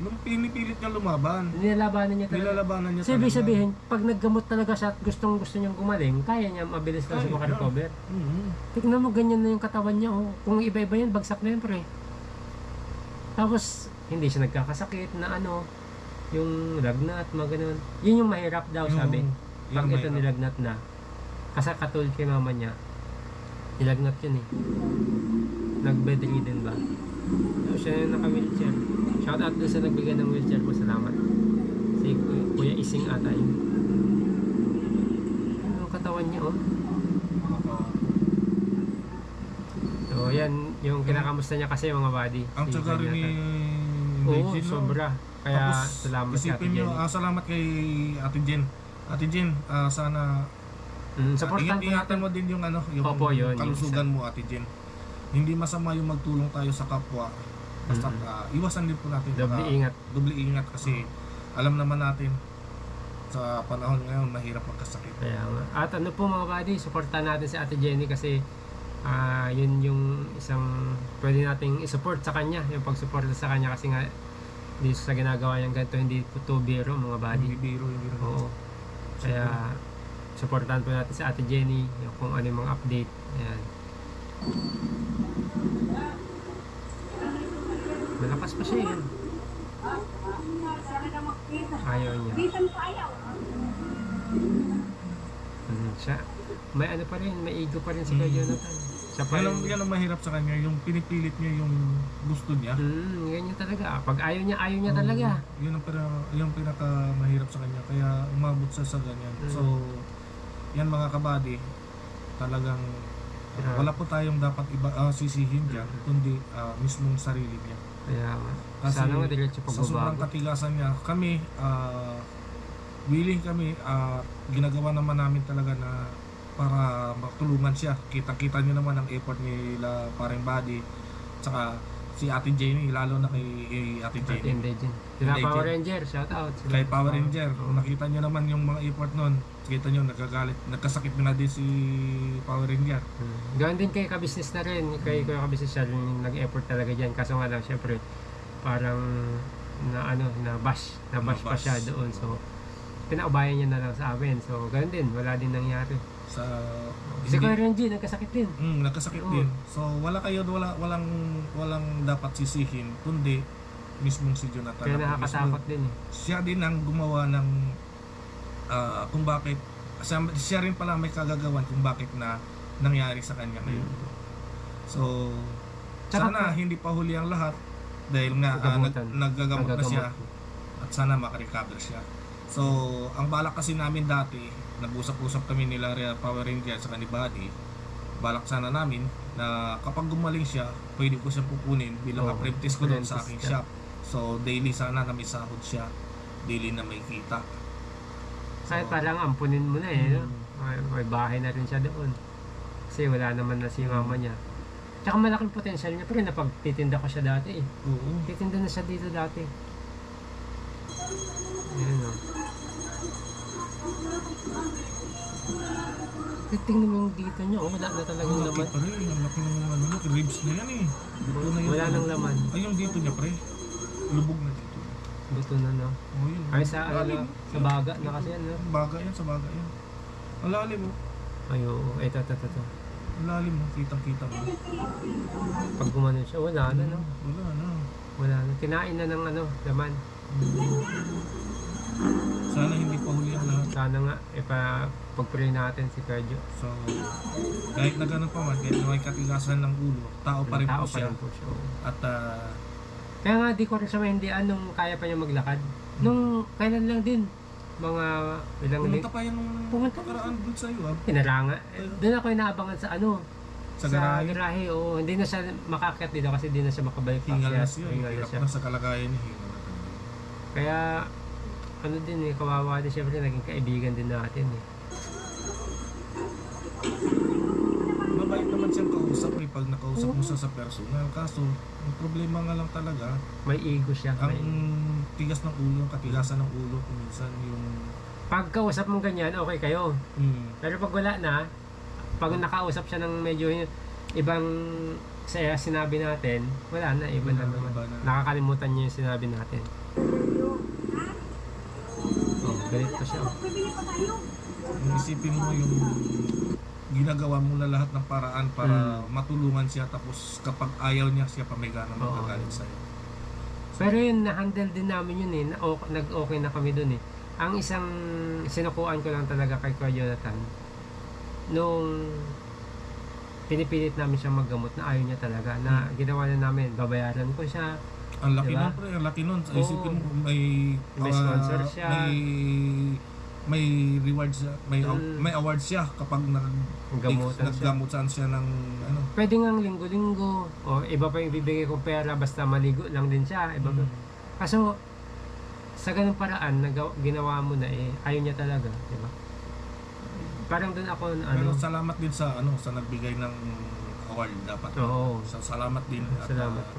Nung pinipilit niya lumaban, Nilalabanan niya talaga. nilalabanan niya So, ibig talaga. sabihin, pag naggamot talaga siya at gustong gusto niyang gumaling, kaya niya mabilis lang siya Kaya, makarecover. Mhm. Tignan mo, ganyan na yung katawan niya. Oh. Kung iba-iba yan, bagsak na yun, pre. Tapos, hindi siya nagkakasakit na ano, yung lagnat, mga ganun. Yun yung mahirap daw, Yung- sabi. yung Pag ito mahirap. nilagnat na, kasi katulad kay mama niya, nilagnat yun eh. Nag-bedridden ba? So, siya yung naka-wheelchair. Shout out doon sa nagbigay ng wheelchair po, salamat. Si Kuya, Ising ata yun. Ano ang katawan niya, oh. So, yan, yung kinakamusta niya kasi mga buddy. Ang Si tsaga rin ni. Oo, no? sobra. Kaya, Tapos, salamat kay Ate isipin nyo, ah, salamat kay Ate Jen. Ate Jen, ah, sana Mm, uh, supportan po ingatan mo din yung ano, yung Opo, yun, yung kalusugan mo Ate Jen. Hindi masama yung magtulong tayo sa kapwa. Basta Mm. ah, iwasan din po natin. Doble baka- ingat. Doble ingat kasi alam naman natin sa panahon ngayon mahirap magkasakit. Kaya nga. At ano po mga buddy, supportan natin si Ate Jenny kasi ah yun yung isang pwede nating isupport sa kanya, yung pagsuporta sa kanya kasi nga dito sa ginagawa niyang ganito, hindi po to biro mga buddy. Hindi biro, hindi rin. Oo. Kaya supportan po natin si Ate Jenny yung kung ano yung mga update. Ayan. Malakas pa siya yun. Ayaw niya. Hmm, siya. May ano pa rin, may ego pa rin si Kuya. Jonathan. Siya pa Yan ang, rin. yan ang mahirap sa kanya, yung pinipilit niya yung gusto niya. Hmm, ganyan talaga. Pag ayaw niya, ayaw niya Oo, talaga. yun ang pinaka, yung pinaka mahirap sa kanya, kaya umabot siya sa ganyan. Mm. So, yan mga kabady, talagang Yeah. wala po tayong dapat iba ah, sisihin diyan, kundi ah, mismong sarili niya. Kaya. Kasi Sana nga diretso Sa sobrang pagbabago. katigasan niya, kami, ah, willing kami, ah, ginagawa naman namin talaga na para matulungan siya. Kita-kita niyo naman ang effort nila parang body, tsaka si Ate Jenny, lalo na kay, kay Ate At Jenny. Legend. Sila Legend. Power Ranger, shout out. Sila Kay Power Ranger, kung nakita niyo naman yung mga effort nun, kita niyo nagkagalit, nagkasakit na din si Power Ranger. Hmm. Gawin din kay kabisnes na rin. Kay Kuya kabisnes siya nag-effort talaga dyan. Kaso nga lang, syempre, parang na ano, na bash. Na bash pa Na-bash. siya doon. So, pinaubayan niya na lang sa amin. So, ganun din. Wala din nangyari. Sa Si Kuya Renji, nagkasakit din. Mm, nagkasakit Oo. din. So wala kayo wala walang walang dapat sisihin kundi mismong si Jonathan. Kaya Ako nakakatakot din eh. Siya din ang gumawa ng ah, kung bakit siya, siya rin pala may kagagawan kung bakit na nangyari sa kanya ngayon. So Tsaka sana hindi pa huli ang lahat dahil nga ah, nag, naggagamot na siya Nagagamot. at sana makarecover siya. So, ang balak kasi namin dati, nag-usap-usap kami nila Real Power Ranger sa ni Buddy, balak sana namin na kapag gumaling siya, pwede ko siyang kukunin bilang Oo, apprentice ko doon sa aking siya. shop. So, daily sana na may sahod siya, daily na may kita. Kahit parang ampunin mo na eh. no? Mm. May, may bahay na rin siya doon. Kasi wala naman na si mama niya. Tsaka malaking potential niya. Pero napagtitinda ko siya dati eh. Oo. Titinda na siya dito dati. Ayan o. Tingnan mo yung dito niya. Oh, wala na talagang Ang laki laman. pa rin, ang laki ng ano, no, ribs na yan eh. Buto na yan. Wala nang laman. Ay, yung dito niya pre, lubog na dito. Buto na no. Oh, yun. Ay sa ano sa baga na kasi ano. Baga yan, sa baga yan. Ang lalim mo. Ay oo. Ito, ito, ito, ito. Ang lalim mo, kitang-kita mo. Pag gumanon siya, wala na no. Wala na. Wala na. Kinain na ng ano, laman. Sana hindi pa huli ang lahat. Sana nga, ipa pag-pray natin si Pedro. So, kahit na ganun pa man, kahit na may katigasan ng ulo, tao pa rin Tao po pa siya. rin po siya. At ah, Kaya nga di ko rin siya maintindihan nung kaya pa niya maglakad. Nung kailan lang din, mga ilang pumunta pa yan nung Pumunta pa nakaraan dun sa iyo. Ah. Pinaranga. Eh, Doon ako inaabangan sa ano, Sa garahe. garahe, oo. Hindi na siya makakit dito kasi hindi na siya makabalik pa Hingal siya. na siya. Hingal na siya. sa kalagayan niya. Na talaga. Kaya, ano din eh, kawawa din syempre naging kaibigan din natin eh. Mabait naman siyang kausap eh, pag nakausap mo siya sa personal. Kaso, ang problema nga lang talaga, May ego siya. ang May... tigas ng ulo, ang katigasan ng ulo, kung minsan yung... Pag kausap mo ganyan, okay kayo. Hmm, Pero pag wala na, pag nakausap siya ng medyo ibang Kasi sinabi natin, wala na, iba na Wala na, naman. iba na. Nakakalimutan niyo yung sinabi natin. Galit pa siya. Yung isipin mo yung ginagawa mo na lahat ng paraan para Mm. matulungan siya tapos kapag ayaw niya siya pa may ganang Oo. magagalit sa'yo. Pero yun, na-handle din namin yun eh. Na, nag-okay na kami dun eh. Ang isang sinukuan ko lang talaga kay Kuya Jonathan, nung pinipilit namin siyang maggamot na ayaw niya talaga, na ginawa na namin, babayaran ko siya, Ang laki Diba? nun pre, ang laki nun. Oo. Isipin mo may May sponsor siya. May may rewards siya, may Mm. may awards siya kapag nag gamutan siya. naggamutan siya ng ano. Pwede nga linggo-linggo, o iba pa yung bibigay kong pera, basta maligo lang din siya. Iba pa. Mm. Kaso, sa ganung paraan, nagaw, ginawa mo na eh, ayaw niya talaga, di ba? Parang doon ako, Pero ano, salamat din sa ano sa nagbigay ng award dapat. Oo. Sa salamat din. at, Salamat ah, po.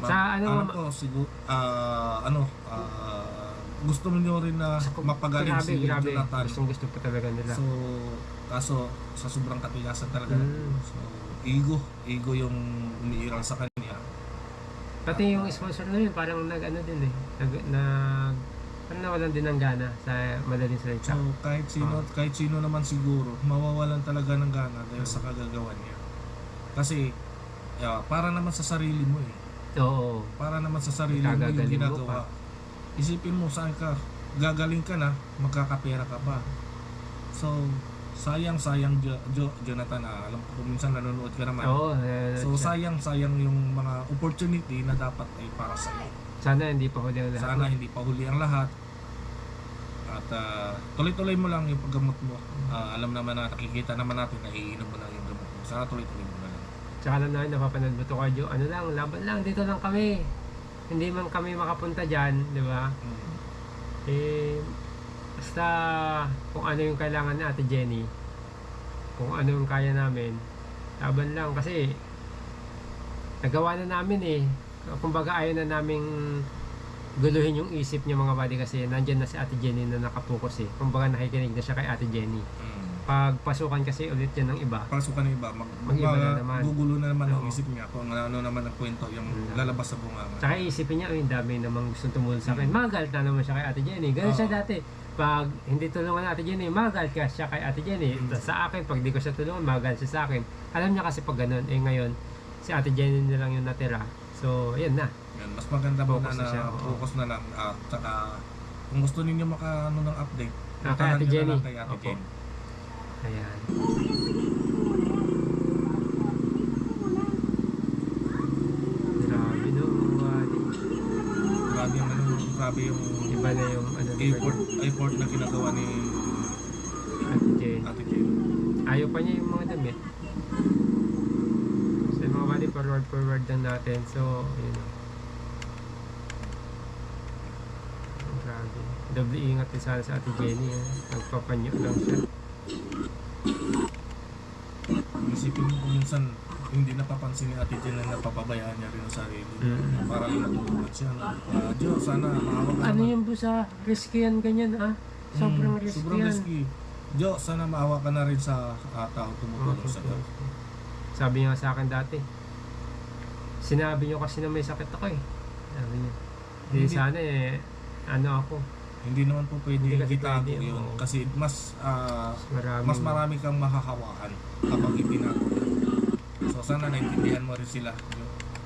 Sa ano, ano ko siguro ah, ano ah, gusto mo rin na mapagaling grabe, si grabe. Jonathan. Gustong gusto pa talaga nila. So, kaso sa sobrang katigasan talaga. Mm. So, ego, ego yung umiiral sa kanya. Pati yung sponsor na yun, parang nag, ano din eh, nag, nag, parang nawalan din ng gana sa madaling salita. So, kahit sino, Ah. kahit sino naman siguro, mawawalan talaga ng gana dahil sa kagagawa niya. Kasi, yeah, para naman sa sarili mo eh. Oo. Para naman sa sarili mo yung Ikagagaling mo ginagawa. Isipin mo saan ka, gagaling ka na, magkakapera ka pa. So, sayang, sayang jo, Jo- Jonathan, ah, alam ko minsan nanonood ka naman. Oo. eh, So siya. sayang sayang yung mga opportunity na dapat ay para sa iyo. sana hindi pa huli ang lahat. Sana hindi pa huli ang lahat. At ah, tuloy-tuloy mo lang yung paggamot mo. Ah, alam naman na nakikita naman natin na iinom mo lang yung gamot mo. Sana tuloy-tuloy mo. Tsaka lang namin napapanood mo to Cardio, ano lang, laban lang, dito lang kami. Hindi man kami makapunta dyan, di ba? Mm. Eh, basta kung ano yung kailangan ni Ate Jenny, kung ano yung kaya namin, laban lang. Kasi, nagawa na namin eh. Kumbaga ayaw na naming guluhin yung isip niya mga buddy kasi nandyan na si Ate Jenny na nakapokus eh. Kumbaga nakikinig na siya kay Ate Jenny. Mm. Pag pasukan kasi ulit yan ng iba, Pasukan ng iba, mag, Mag-iba na naman. gugulo na naman ang isip niya kung ano naman ang kwento yung lalabas sa bunga. Tsaka isipin niya, "Uy, dami namang gustong tumulong sa akin. Mm. Magalit na naman siya kay Ate Jenny. Ganun siya dati. Pag hindi tulungan Ate Jenny, magalit ka siya kay Ate Jenny. Mm. Sa akin, pag di ko siya tulungan, magalit siya sa akin. Alam niya kasi pag ganun, eh ngayon, si Ate Jenny na lang yung natira. So, yan na. Yan, mas maganda po na, na siya, focus na lang. At saka, kung gusto ninyo maka ano ng update, puntahan Ate Jenny. lang kay Ate. Jenny. Ayan. Grabe no, buddy. Grabe yung ano, grabe yung Iba na yung ano, effort, effort na ginagawa ni Ate Jenny. Ate Jenny. Ayaw pa niya yung mga damit. So mga body forward forward lang natin. So, yun. Ang Grabe. Doble ingat din sana sa Ate Jenny. Eh. Nagpapanyo lang siya. Isipin mo kung minsan hindi napapansin ni Ate Jenny na napapabayaan niya rin ang sarili niya. Mm. Para lang matulungan siya. No? Uh, Diyo, sana maawa ka Ano naman. yung busa? Risky yan ganyan ah. Sobrang Mm, risky Sobrang yan. risky. Diyo, sana maawa ka na rin sa uh, tao tumutulong sa iyo. Sabi niya sa akin dati. Sinabi niyo kasi na may sakit ako eh. Sabi niya. Hindi Hindi. sana eh. Ano ako. Hindi naman po pwede Hindi kasi itago pwede, yun. oo. Kasi mas ah, Maraming, mas marami kang makakawaan kapag itinago. So sana naintindihan mo rin sila. Yung